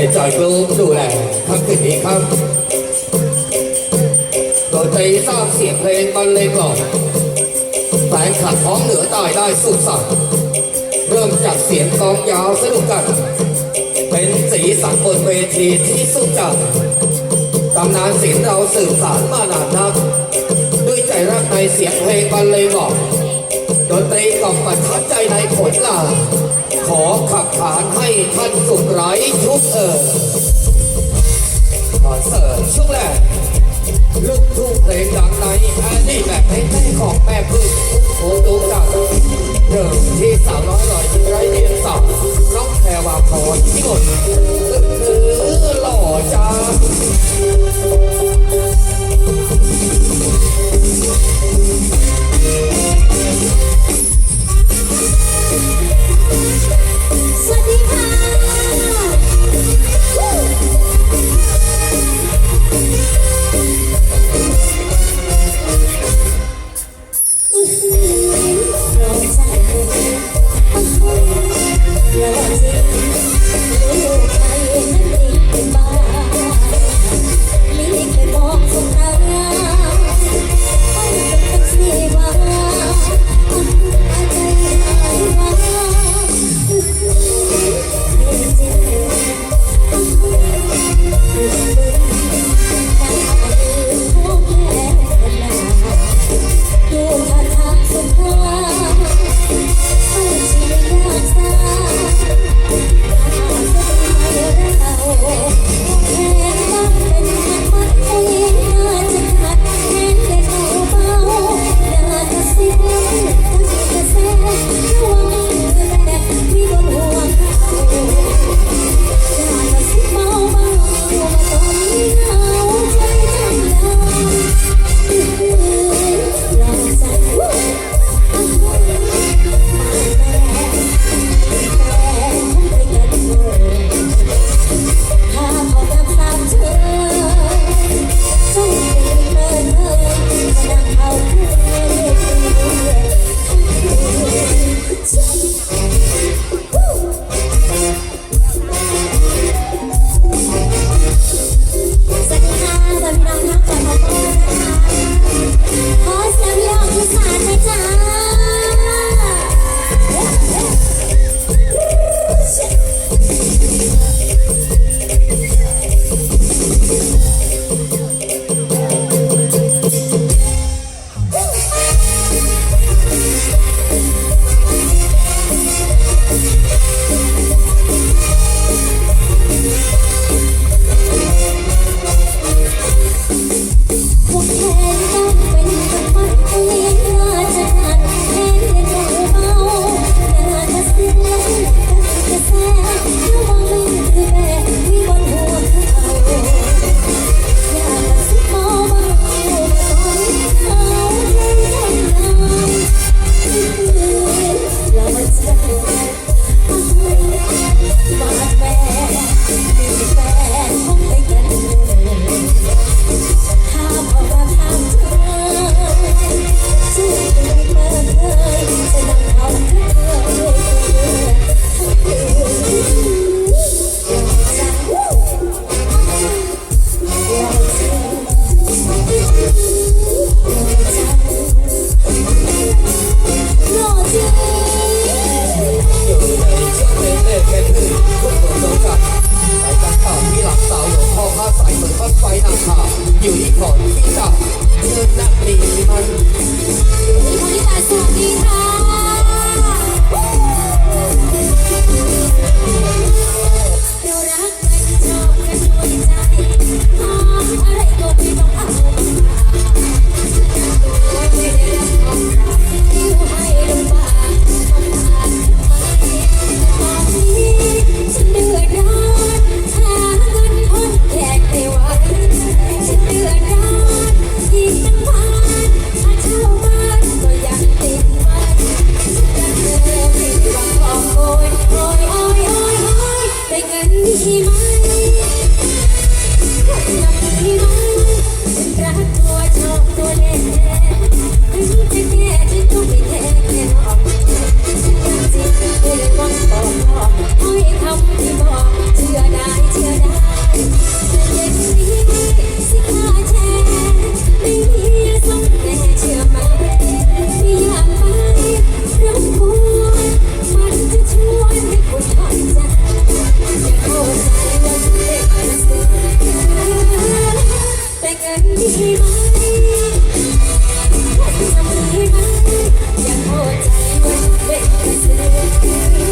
เป็นจอยกลูดูแลทั้งคืนนี้ครับดนตรีสร้างเสียงเพลงบรรเลงกล่อมแฟนคลับท้องเหนือใต้ได้สุดสันต์เริ่มจากเสียงกลองยาวสนุกกัน เป็นสีสันบนเวทีที่สุดจัดตำนานศิลป์เราสืบสานมานานนักด้วยใจรักในเสียงเพลงบรรเลงบอกดนตรีกล่อมประทับใจในผลงาน ขอขับขานให้ท่านสุขไร้ทุกเอิขอเสิร์มช่วงแรกลูกทุ่งเพลงดังในอันนี้แบบให้พลงของแม่พึ่งโอตูกับเดิมที่สาวน้อยหน่อยไรเดียนสับน้องแพรวาพรที่หมดคือหล่อจ้า Wait.